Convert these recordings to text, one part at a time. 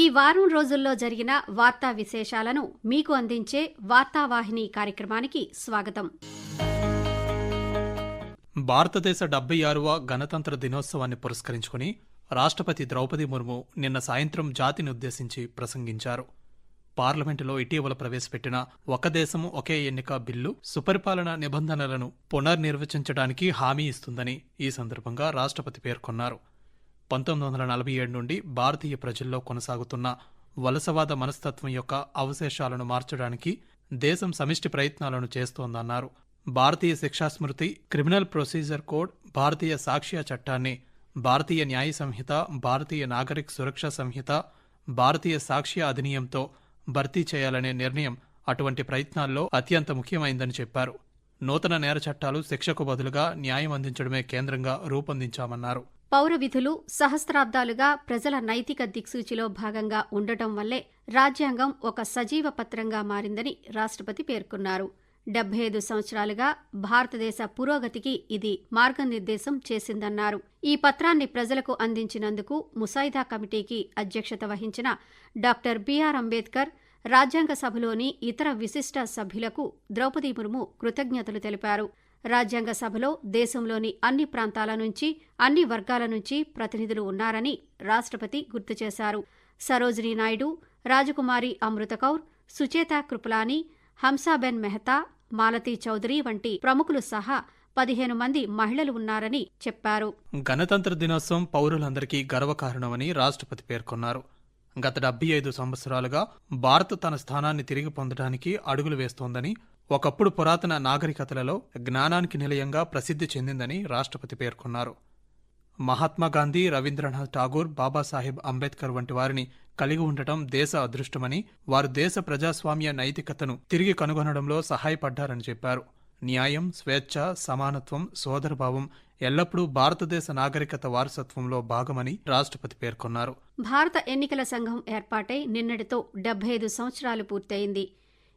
ఈ వారం రోజుల్లో జరిగిన వార్తా విశేషాలను మీకు అందించే వార్తావాహిని కార్యక్రమానికి స్వాగతం. భారతదేశ డెబ్బై ఆరవ గణతంత్ర దినోత్సవాన్ని పురస్కరించుకుని రాష్ట్రపతి ద్రౌపది ముర్ము నిన్న సాయంత్రం జాతిని ఉద్దేశించి ప్రసంగించారు. పార్లమెంటులో ఇటీవల ప్రవేశపెట్టిన ఒక దేశం ఒకే ఎన్నిక బిల్లు సుపరిపాలన నిబంధనలను పునర్నిర్వచించడానికి హామీ ఇస్తుందని ఈ సందర్భంగా రాష్ట్రపతి పేర్కొన్నారు. పంతొమ్మిది వందల నలభై ఏడు నుండి భారతీయ ప్రజల్లో కొనసాగుతున్న వలసవాద మనస్తత్వం యొక్క అవశేషాలను మార్చడానికి దేశం సమిష్టి ప్రయత్నాలను చేస్తోందన్నారు. భారతీయ శిక్షాస్మృతి క్రిమినల్ ప్రొసీజర్ కోడ్ భారతీయ సాక్ష్య చట్టాన్ని భారతీయ న్యాయ సంహిత భారతీయ నాగరిక సురక్ష సంహిత భారతీయ సాక్ష్య అధినియంతో భర్తీ చేయాలనే నిర్ణయం అటువంటి ప్రయత్నాల్లో అత్యంత ముఖ్యమైందని చెప్పారు. నూతన నేర చట్టాలు శిక్షకు బదులుగా న్యాయం అందించడమే కేంద్రంగా రూపొందించామన్నారు. పౌర విధులు సహస్రాబ్దాలుగా ప్రజల నైతిక దిక్సూచిలో భాగంగా ఉండటం వల్లే రాజ్యాంగం ఒక సజీవ పత్రంగా మారిందని రాష్ట్రపతి పేర్కొన్నారు. డెబ్బై ఐదు సంవత్సరాలుగా భారతదేశ పురోగతికి ఇది మార్గనిర్దేశం చేసిందన్నారు. ఈ పత్రాన్ని ప్రజలకు అందించినందుకు ముసాయిదా కమిటీకి అధ్యక్షత వహించిన డాక్టర్ బిఆర్ అంబేద్కర్ రాజ్యాంగ సభలోని ఇతర విశిష్ట సభ్యులకు ద్రౌపది ముర్ము కృతజ్ఞతలు తెలిపారు. రాజ్యాంగ సభలో దేశంలోని అన్ని ప్రాంతాల నుంచి అన్ని వర్గాల నుంచి ప్రతినిధులు ఉన్నారని రాష్ట్రపతి గుర్తు చేశారు. సరోజినీ నాయుడు రాజకుమారి అమృతకౌర్ సుచేత కృపలాని హంసాబెన్ మెహతా మాలతీ చౌదరి వంటి ప్రముఖులు సహా పదిహేను మంది మహిళలు ఉన్నారని చెప్పారు. గణతంత్ర దినోత్సవం పౌరులందరికీ గర్వకారణమని రాష్ట్రపతి పేర్కొన్నారు. గత డెబ్బై ఐదు సంవత్సరాలుగా భారత్ తన స్థానాన్ని తిరిగి పొందడానికి అడుగులు వేస్తోందని ఒకప్పుడు పురాతన నాగరికతలలో జ్ఞానానికి నిలయంగా ప్రసిద్ధి చెందిందని రాష్ట్రపతి పేర్కొన్నారు. మహాత్మా గాంధీ రవీంద్రనాథ్ ఠాగూర్ బాబాసాహెబ్ అంబేద్కర్ వంటి వారిని కలిగి ఉండటం దేశ అదృష్టమని వారు దేశ ప్రజాస్వామ్య నైతికతను తిరిగి కనుగొనడంలో సహాయపడ్డారని చెప్పారు. న్యాయం స్వేచ్ఛ సమానత్వం సోదరభావం ఎల్లప్పుడూ భారతదేశ నాగరికత వారసత్వంలో భాగమని రాష్ట్రపతి పేర్కొన్నారు. భారత ఎన్నికల సంఘం ఏర్పాటై నిన్నటితో డెబ్బై ఐదు సంవత్సరాలు పూర్తయింది.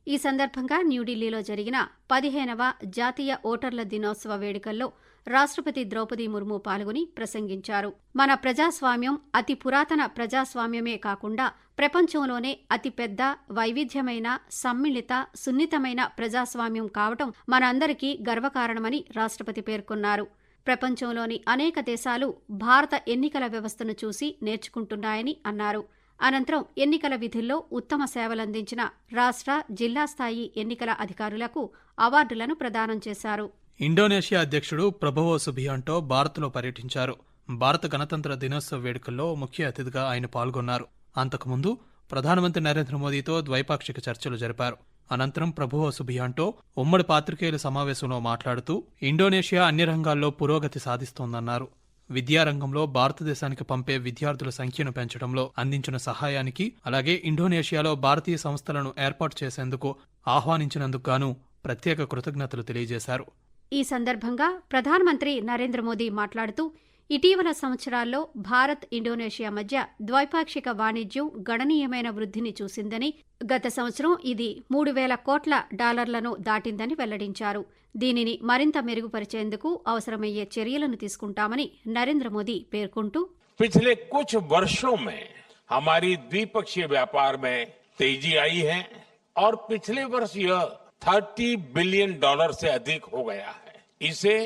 ఈ సందర్భంగా న్యూఢిల్లీలో జరిగిన పదిహేనవ జాతీయ ఓటర్ల దినోత్సవ వేడుకల్లో రాష్ట్రపతి ద్రౌపది ముర్ము పాల్గొని ప్రసంగించారు. మన ప్రజాస్వామ్యం అతి పురాతన ప్రజాస్వామ్యమే కాకుండా ప్రపంచంలోనే అతిపెద్ద వైవిధ్యమైన సమ్మిళిత సున్నితమైన ప్రజాస్వామ్యం కావటం మనందరికీ గర్వకారణమని రాష్ట్రపతి పేర్కొన్నారు. ప్రపంచంలోని అనేక దేశాలు భారత ఎన్నికల వ్యవస్థను చూసి నేర్చుకుంటున్నాయని అన్నారు. అనంతరం ఎన్నికల విధుల్లో ఉత్తమ సేవలందించిన రాష్ట్ర జిల్లా స్థాయి ఎన్నికల అధికారులకు అవార్డులను ప్రదానం చేశారు. ఇండోనేషియా అధ్యక్షుడు ప్రభోవో సుబియాంటో భారత్లో పర్యటించారు. భారత గణతంత్ర దినోత్సవ వేడుకల్లో ముఖ్య అతిథిగా ఆయన పాల్గొన్నారు. అంతకుముందు ప్రధానమంత్రి నరేంద్ర మోదీతో ద్వైపాక్షిక చర్చలు జరిపారు. అనంతరం ప్రభువో సుబియాంటో ఉమ్మడి పాత్రికేయుల సమావేశంలో మాట్లాడుతూ ఇండోనేషియా అన్ని రంగాల్లో పురోగతి సాధిస్తోందన్నారు. విద్యారంగంలో భారతదేశానికి పంపే విద్యార్థుల సంఖ్యను పెంచడంలో అందించిన సహాయానికి అలాగే ఇండోనేషియాలో భారతీయ సంస్థలను ఏర్పాటు చేసేందుకు ఆహ్వానించినందుకు గాను ప్రత్యేక కృతజ్ఞతలు తెలియజేశారు. ఈ సందర్భంగా ప్రధానమంత్రి నరేంద్ర మోదీ మాట్లాడుతూ ఇటీవల సంవత్సరాల్లో భారత్ ఇండోనేషియా మధ్య ద్వైపాక్షిక వాణిజ్యం గణనీయమైన వృద్ధిని చూసిందని గత సంవత్సరం ఇది మూడు వేల కోట్ల డాలర్లను దాటిందని వెల్లడించారు దీనిని మరింత మెరుగుపరిచేందుకు అవసరమయ్యే చర్యలను తీసుకుంటామని నరేంద్ర మోదీ పేర్కొంటూ पिछले कुछ वर्षों में हमारी द्विपक्षीय व्यापार में तेजी आई है और पिछले वर्ष यह 30 बिलियन डॉलर से अधिक हो गया है इसे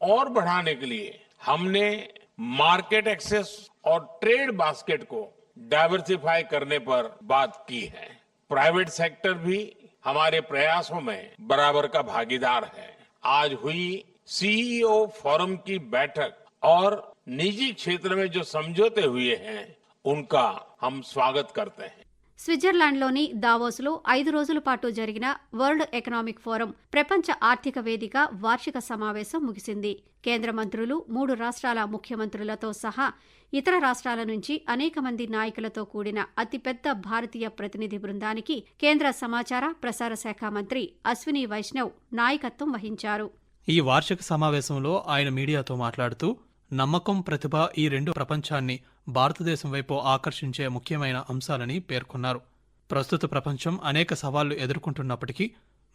और बढ़ाने के लिए हमने मार्केट एक्सेस और ट्रेड बास्केट को डाइवर्सिफाई करने पर बात की है। प्राइवेट सेक्टर भी हमारे प्रयासों में बराबर का भागीदार है। आज हुई सीईओ फोरम की बैठक और निजी क्षेत्र में जो समझौते हुए हैं, उनका हम स्वागत करते हैं। స్విట్జర్లాండ్లోని దావోస్లో ఐదు రోజుల పాటు జరిగిన వరల్డ్ ఎకనామిక్ ఫోరం ప్రపంచ ఆర్థిక వేదిక వార్షిక సమావేశం ముగిసింది. కేంద్ర మంత్రులు మూడు రాష్ట్రాల ముఖ్యమంత్రులతో సహా ఇతర రాష్ట్రాల నుంచి అనేక మంది నాయకులతో కూడిన అతిపెద్ద భారతీయ ప్రతినిధి బృందానికి కేంద్ర సమాచార ప్రసార శాఖ మంత్రి అశ్విని వైష్ణవ్ నాయకత్వం వహించారు. ఈ వార్షిక సమావేశంలో ఆయన మీడియాతో మాట్లాడుతూ నమ్మకం ప్రతిభ ఈ రెండు ప్రపంచాన్ని భారతదేశం వైపు ఆకర్షించే ముఖ్యమైన అంశాలని పేర్కొన్నారు. ప్రస్తుత ప్రపంచం అనేక సవాళ్ళు ఎదుర్కొంటున్నప్పటికీ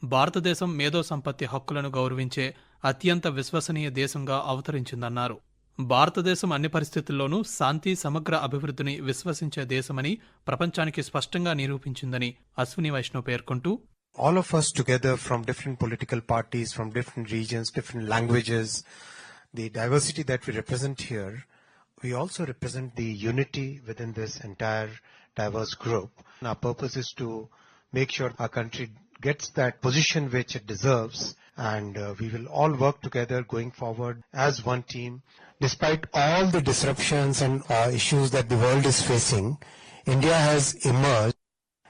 భారతదేశం మేధో సంపత్తి హక్కులను గౌరవించే అత్యంత విశ్వసనీయ దేశంగా అవతరించిందన్నారు. భారతదేశం అన్ని పరిస్థితుల్లోనూ శాంతి సమగ్ర అభివృద్ధిని విశ్వసించే దేశమని ప్రపంచానికి స్పష్టంగా నిరూపించిందని అశ్విని వైష్ణవ్ పేర్కొంటూ all of us together from different political parties from different regions different languages the diversity that we represent here we also represent the unity within this entire diverse group. And our purpose is to make sure our country gets that position which it deserves and uh, we will all work together going forward as one team. Despite all the disruptions and uh, issues that the world is facing, India has emerged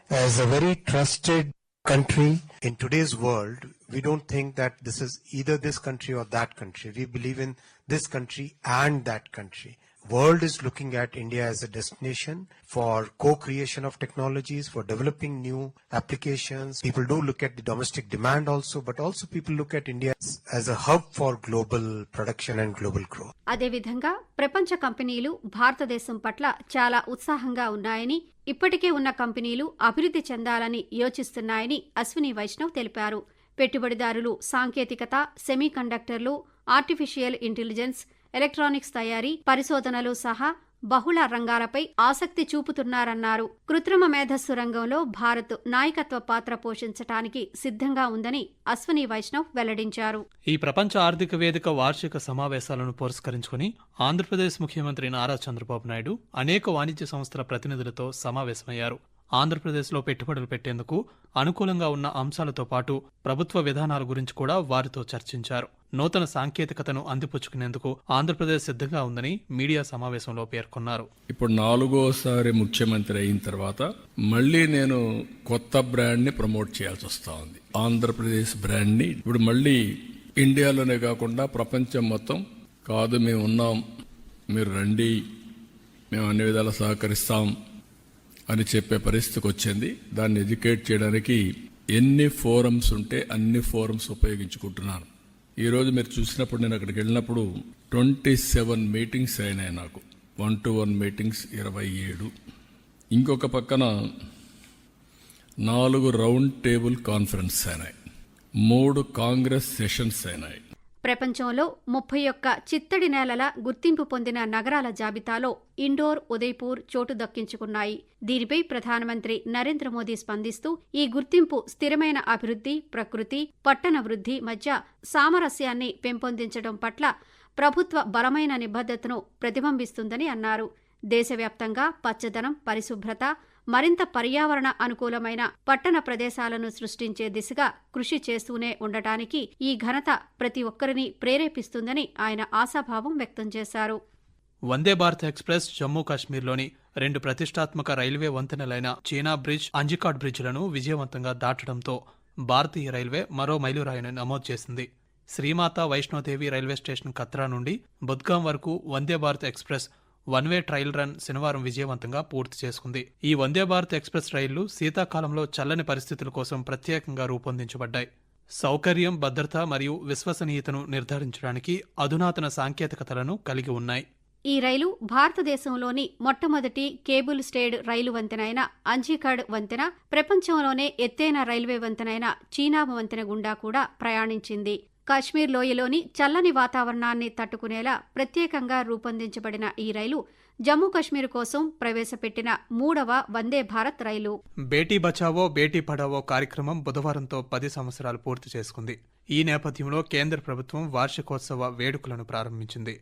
as a very trusted country in today's world we don't think that this is either this country or that country we believe in this country and that country world is looking at india as a destination for co-creation of technologies for developing new applications people do look at the domestic demand also but also people look at india as- a hub for global production and global growth అదేవిధంగా ప్రపంచ కంపెనీలు భారతదేశం పట్ల చాలా ఉత్సాహంగా ఉన్నాయని ఇప్పటికే ఉన్న కంపెనీలు అభివృద్ధి చెందాలని యోచిస్తున్నాయని అశ్విని వైష్ణవ్ తెలిపారు పెట్టుబడిదారులు సాంకేతికత సెమీకండక్టర్లు ఆర్టిఫిషియల్ ఇంటెలిజెన్స్ ఎలక్ట్రానిక్స్ తయారీ పరిశోధనలు సహా బహుళ రంగాలపై ఆసక్తి చూపుతున్నారన్నారు. కృత్రిమ మేధస్సు రంగంలో భారత్ నాయకత్వ పాత్ర పోషించటానికి సిద్ధంగా ఉందని అశ్విని వైష్ణవ్ వెల్లడించారు. ఈ ప్రపంచ ఆర్థిక వేదిక వార్షిక సమావేశాలను పురస్కరించుకుని ఆంధ్రప్రదేశ్ ముఖ్యమంత్రి నారా చంద్రబాబు నాయుడు అనేక వాణిజ్య సంస్థల ప్రతినిధులతో సమావేశమయ్యారు. ఆంధ్రప్రదేశ్లో పెట్టుబడులు పెట్టేందుకు అనుకూలంగా ఉన్న అంశాలతో పాటు ప్రభుత్వ విధానాల గురించి కూడా వారితో చర్చించారు. నూతన సాంకేతికతను అందిపుచ్చుకునేందుకు ఆంధ్రప్రదేశ్ సిద్ధంగా ఉందని మీడియా సమావేశంలో పేర్కొన్నారు. ఇప్పుడు నాలుగోసారి ముఖ్యమంత్రి అయిన తర్వాత మళ్ళీ నేను కొత్త బ్రాండ్ని ప్రమోట్ చేయాల్సి వస్తా ఉంది. ఆంధ్రప్రదేశ్ బ్రాండ్ని ఇప్పుడు మళ్ళీ ఇండియాలోనే కాకుండా ప్రపంచం మొత్తం కాదు మేము ఉన్నాం మీరు రండి మేము అన్ని విధాలా సహకరిస్తాం అని చెప్పే పరిస్థితికి వచ్చింది. దాన్ని ఎడ్యుకేట్ చేయడానికి ఎన్ని ఫోరమ్స్ ఉంటే అన్ని ఫోరమ్స్ ఉపయోగించుకుంటున్నాను. ఈరోజు మీరు చూసినప్పుడు నేను అక్కడికి వెళ్ళినప్పుడు ట్వంటీ సెవెన్ మీటింగ్స్ అయినాయి నాకు. వన్ టు వన్ మీటింగ్స్ ఇరవై ఏడు. ఇంకొక పక్కన నాలుగు రౌండ్ టేబుల్ కాన్ఫరెన్స్ అయినాయి. మూడు కాంగ్రెస్ సెషన్స్ అయినాయి. ప్రపంచంలో ముప్పై ఒక్క చిత్తడి నేలల గుర్తింపు పొందిన నగరాల జాబితాలో ఇండోర్ ఉదయ్పూర్ చోటు దక్కించుకున్నాయి. దీనిపై ప్రధానమంత్రి నరేంద్ర మోదీ స్పందిస్తూ ఈ గుర్తింపు స్థిరమైన అభివృద్ధి ప్రకృతి పట్టణ వృద్ధి మధ్య సామరస్యాన్ని పెంపొందించడం పట్ల ప్రభుత్వ బలమైన నిబద్ధతను ప్రతిబింబిస్తుందని అన్నారు. దేశవ్యాప్తంగా పచ్చదనం పరిశుభ్రత మరింత పర్యావరణ అనుకూలమైన పట్టణ ప్రదేశాలను సృష్టించే దిశగా కృషి చేస్తూనే ఉండటానికి ఈ ఘనత ప్రతి ఒక్కరిని ప్రేరేపిస్తుందని ఆయన ఆశాభావం వ్యక్తం చేశారు. వందే భారత్ ఎక్స్ప్రెస్ జమ్మూ కాశ్మీర్లోని రెండు ప్రతిష్టాత్మక రైల్వే వంతెనలైన చీనా బ్రిడ్జ్ అంజికాడ్ బ్రిడ్జ్లను విజయవంతంగా దాటడంతో భారతీయ రైల్వే మరో మైలురాయిని నమోదు చేసింది. శ్రీమాత వైష్ణోదేవి రైల్వే స్టేషన్ కత్రా నుండి బుద్గాం వరకు Vande Bharat express one way trial run శనివారం విజయవంతంగా పూర్తి చేసుకుంది. ఈ వందే భారత్ ఎక్స్ప్రెస్ రైళ్ళు శీతాకాలంలో చల్లని పరిస్థితుల కోసం ప్రత్యేకంగా రూపొందించబడ్డాయి. సౌకర్యం భద్రత మరియు విశ్వసనీయతను నిర్ధారించడానికి అధునాతన సాంకేతికతలను కలిగి ఉన్నాయి. ఈ రైలు భారతదేశంలోని మొట్టమొదటి కేబుల్ స్టేడ్ రైలు వంతెనైన అంజీకాడ్ వంతెన ప్రపంచంలోనే ఎత్తైన రైల్వే వంతెనైన చీనాబ్ వంతెన గుండా కూడా ప్రయాణించింది. కాశ్మీర్ లోయలోని చల్లని వాతావరణాన్ని తట్టుకునేలా ప్రత్యేకంగా రూపొందించబడిన ఈ రైలు జమ్మూ కశ్మీర్ కోసం ప్రవేశపెట్టిన మూడవ వందే భారత్ రైలు. బేటీ బచావో బేటీ పడావో కార్యక్రమం బుధవారంతో పది సంవత్సరాలు పూర్తి చేసుకుంది. ఈ నేపథ్యంలో కేంద్ర ప్రభుత్వం వార్షికోత్సవ వేడుకలను ప్రారంభించింది.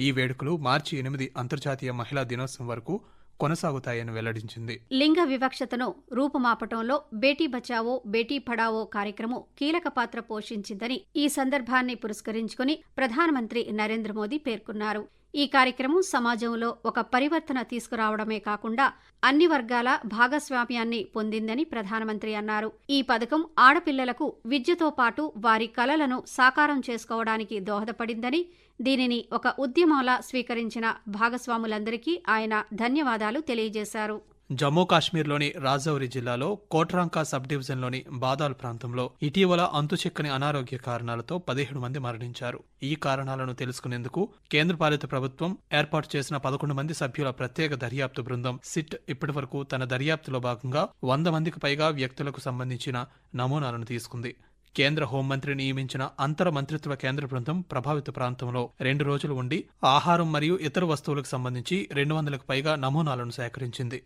ఈ వేడుకలు మార్చి ఎనిమిది అంతర్జాతీయ మహిళా దినోత్సవం వరకు కొనసాగుతాయని వెల్లడించింది. లింగ వివక్షతను రూపుమాపటంలో బేటీ బచావో బేటీ పడావో కార్యక్రమం కీలక పాత్ర పోషించిందని ఈ సందర్భాన్ని పురస్కరించుకుని ప్రధానమంత్రి నరేంద్ర మోదీ పేర్కొన్నారు. ఈ కార్యక్రమం సమాజంలో ఒక పరివర్తన తీసుకురావడమే కాకుండా అన్ని వర్గాల భాగస్వామ్యాన్ని పొందిందని ప్రధానమంత్రి అన్నారు. ఈ పథకం ఆడపిల్లలకు విద్యతో పాటు వారి కలలను సాకారం చేసుకోవడానికి దోహదపడిందని దీనిని ఒక ఉద్యమంలా స్వీకరించిన భాగస్వాములందరికీ ఆయన ధన్యవాదాలు తెలియజేశారు. జమ్మూ కాశ్మీర్లోని రాజౌరి జిల్లాలో కోట్రాంకా సబ్ డివిజన్లోని బాదాల్ ప్రాంతంలో ఇటీవల అంతుచిక్కని అనారోగ్య కారణాలతో పదిహేడు మంది మరణించారు. ఈ కారణాలను తెలుసుకునేందుకు కేంద్రపాలిత ప్రభుత్వం ఏర్పాటు చేసిన పదకొండు మంది సభ్యుల ప్రత్యేక దర్యాప్తు బృందం సిట్ ఇప్పటివరకు తన దర్యాప్తులో భాగంగా వంద మందికి పైగా వ్యక్తులకు సంబంధించిన నమూనాలను తీసుకుంది. కేంద్ర హోంమంత్రి నియమించిన అంతర మంత్రిత్వ కేంద్ర బృందం ప్రభావిత ప్రాంతంలో రెండు రోజులు ఉండి ఆహారం మరియు ఇతర వస్తువులకు సంబంధించి రెండు వందలకు పైగా నమూనాలను సేకరించింది.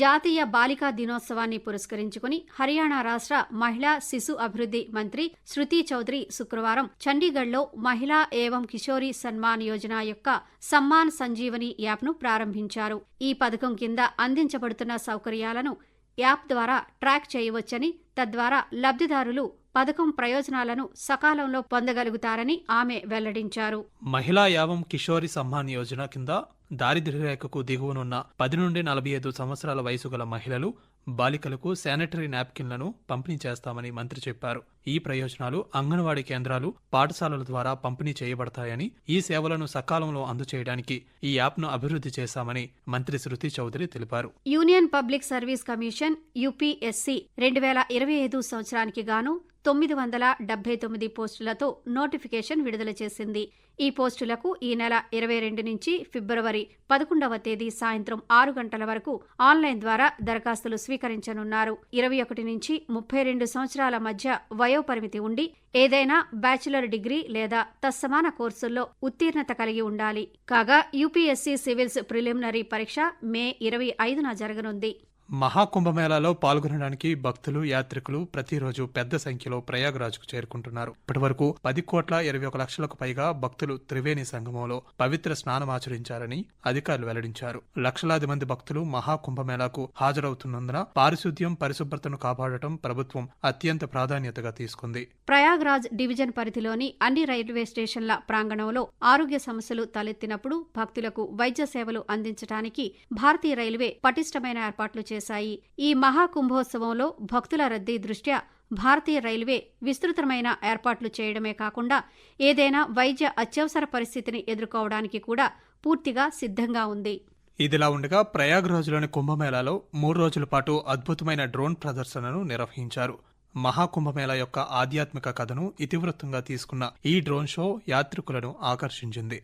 జాతీయ బాలికా దినోత్సవాన్ని పురస్కరించుకుని హర్యానా రాష్ట్ర మహిళా శిశు అభివృద్ధి మంత్రి శృతి చౌదరి శుక్రవారం చండీగఢ్లో మహిళా ఏవం కిషోరి సన్మాన్ యోజన యొక్క సమ్మాన్ సంజీవని యాప్ను ప్రారంభించారు. ఈ పథకం కింద అందించబడుతున్న సౌకర్యాలను యాప్ ద్వారా ట్రాక్ చేయవచ్చని తద్వారా లబ్ధిదారులు పథకం ప్రయోజనాలను సకాలంలో పొందగలుగుతారని ఆమె వెల్లడించారు. మహిళా యావం కిషోరి సమ్మాన్ యోజన కింద దారిద్ర్య రేఖకు దిగువనున్న పది నుండి నలభై ఐదు సంవత్సరాల వయసు గల మహిళలు బాలికలకు శానిటరీ నాప్కిన్లను పంపిణీ చేస్తామని మంత్రి చెప్పారు. ఈ ప్రయోజనాలు అంగన్వాడీ కేంద్రాలు పాఠశాలల ద్వారా పంపిణీ చేయబడతాయని ఈ సేవలను సకాలంలో అందచేయడానికి ఈ యాప్ను అభివృద్ధి చేశామని మంత్రి శృతి చౌదరి తెలిపారు. Union Public Service Commission UPSC రెండు వేల ఇరవై ఐదు సంవత్సరానికి గాను తొమ్మిది వందల డెబ్బై తొమ్మిది పోస్టులతో నోటిఫికేషన్ విడుదల చేసింది. ఈ పోస్టులకు ఈ నెల ఇరవై రెండు నుంచి ఫిబ్రవరి పదకొండవ తేదీ సాయంత్రం ఆరు గంటల వరకు ఆన్లైన్ ద్వారా దరఖాస్తులు స్వీకరించనున్నారు. ఇరవై ఒకటి నుంచి ముప్పై రెండు సంవత్సరాల మధ్య వయోపరిమితి ఉండి ఏదైనా బ్యాచిలర్ డిగ్రీ లేదా తత్సమాన కోర్సుల్లో ఉత్తీర్ణత కలిగి ఉండాలి. కాగా యూపీఎస్సీ సివిల్స్ ప్రిలిమినరీ పరీక్ష మే ఇరవై ఐదున జరగనుంది. మహాకుంభమేళాలో పాల్గొనడానికి భక్తులు యాత్రికులు ప్రతిరోజు పెద్ద సంఖ్యలో ప్రయాగరాజ్కు చేరుకుంటున్నారు. ఇప్పటివరకు పది కోట్ల ఇరవై ఒక లక్షలకు పైగా భక్తులు త్రివేణి సంగమంలో పవిత్ర స్నానమాచరించారని అధికారులు వెల్లడించారు. లక్షలాది మంది భక్తులు మహాకుంభమేళాకు హాజరవుతున్నందున పారిశుద్ధ్యం పరిశుభ్రతను కాపాడటం ప్రభుత్వం అత్యంత ప్రాధాన్యతగా తీసుకుంది. ప్రయాగ్రాజ్ డివిజన్ పరిధిలోని అన్ని రైల్వే స్టేషన్ల ప్రాంగణంలో ఆరోగ్య సమస్యలు తలెత్తినప్పుడు భక్తులకు వైద్య సేవలు అందించడానికి భారతీయ రైల్వే పటిష్టమైన ఏర్పాట్లు చేశాయి. ఈ మహాకుంభోత్సవంలో భక్తుల రద్దీ దృష్ట్యా భారతీయ రైల్వే విస్తృతమైన ఏర్పాట్లు చేయడమే కాకుండా ఏదైనా వైద్య అత్యవసర పరిస్థితిని ఎదుర్కోవడానికి కూడా పూర్తిగా సిద్ధంగా ఉంది. ఇదిలా ఉండగా ప్రయాగ్రాజ్లోని కుంభమేళాలో మూడు రోజుల పాటు అద్భుతమైన డ్రోన్ ప్రదర్శనను నిర్వహించారు. మహాకుంభమేళా యొక్క ఆధ్యాత్మిక కథను ఇతివృత్తంగా తీసుకున్న ఈ డ్రోన్ షో యాత్రికులను ఆకర్షించింది.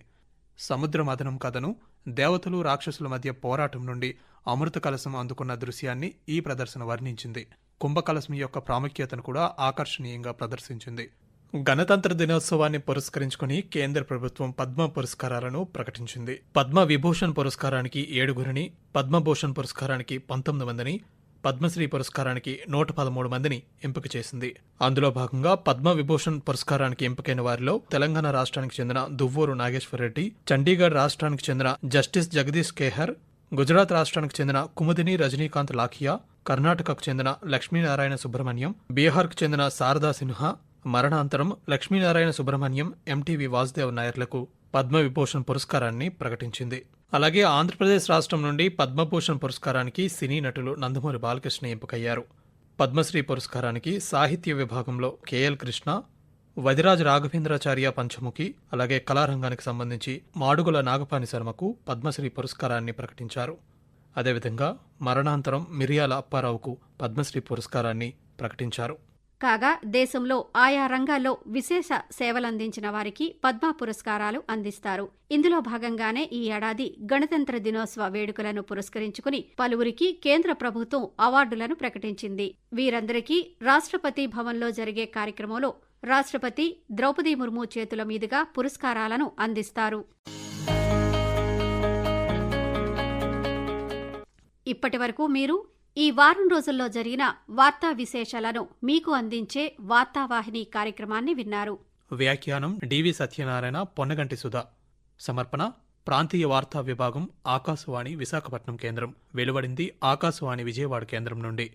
సముద్ర మదనం కథను దేవతలు రాక్షసుల మధ్య పోరాటం నుండి అమృత కలశం అందుకున్న దృశ్యాన్ని ఈ ప్రదర్శన వర్ణించింది. కుంభకలశం యొక్క ప్రాముఖ్యతను కూడా ఆకర్షణీయంగా ప్రదర్శించింది. గణతంత్ర దినోత్సవాన్ని పురస్కరించుకుని కేంద్ర ప్రభుత్వం పద్మ పురస్కారాలను ప్రకటించింది. పద్మ విభూషణ్ పురస్కారానికి ఏడుగురిని పద్మభూషణ్ పురస్కారానికి పంతొమ్మిది మందిని పద్మశ్రీ పురస్కారానికి నూట పదమూడు మందిని ఎంపిక చేసింది. అందులో భాగంగా పద్మ విభూషణ్ పురస్కారానికి ఎంపికైన వారిలో తెలంగాణ రాష్ట్రానికి చెందిన దువ్వూరు నాగేశ్వర్ రెడ్డి చండీగఢ్ రాష్ట్రానికి చెందిన జస్టిస్ జగదీష్ కేహర్ గుజరాత్ రాష్ట్రానికి చెందిన కుముదిని రజనీకాంత్ లాఖియా కర్ణాటకకు చెందిన లక్ష్మీనారాయణ సుబ్రహ్మణ్యం బీహార్కు చెందిన శారదా సిన్హా మరణాంతరం లక్ష్మీనారాయణ సుబ్రహ్మణ్యం ఎంటీవీ వాసుదేవ్ నాయర్లకు పద్మవిభూషణ్ పురస్కారాన్ని ప్రకటించింది. అలాగే ఆంధ్రప్రదేశ్ రాష్ట్రం నుండి పద్మభూషణ్ పురస్కారానికి సినీ నటులు నందమూరి బాలకృష్ణ ఎంపికయ్యారు. పద్మశ్రీ పురస్కారానికి సాహిత్య విభాగంలో కేఎల్ కృష్ణ వదిరాజు రాఘవేంద్రాచార్య పంచముఖి అలాగే కళారంగానికి సంబంధించి మాడుగుల నాగపాని శర్మకు పద్మశ్రీ పురస్కారాన్ని ప్రకటించారు. అదేవిధంగా మరణాంతరం మిరియాల అప్పారావుకు పద్మశ్రీ పురస్కారాన్ని ప్రకటించారు. కాగా దేశంలో ఆయా రంగాల్లో విశేష సేవలందించిన వారికి పద్మ పురస్కారాలు అందిస్తారు. ఇందులో భాగంగానే ఈ ఏడాది గణతంత్ర దినోత్సవ వేడుకలను పురస్కరించుకుని పలువురికి కేంద్ర ప్రభుత్వం అవార్డులను ప్రకటించింది. వీరందరికీ రాష్ట్రపతి భవన్లో జరిగే కార్యక్రమంలో రాష్ట్రపతి ద్రౌపది ముర్ము చేతుల మీదుగా పురస్కారాలను అందిస్తారు. ఇప్పటివరకు మీరు ఈ వారం రోజుల్లో జరిగిన వార్తా విశేషాలను మీకు అందించే వార్తావాహిని కార్యక్రమాన్ని విన్నారు. వ్యాఖ్యానం డివి సత్యనారాయణ పొన్నగంటి సుధా. సమర్పణ ప్రాంతీయ వార్తా విభాగం ఆకాశవాణి విశాఖపట్నం కేంద్రం. వెలువడింది ఆకాశవాణి విజయవాడ కేంద్రం నుండి.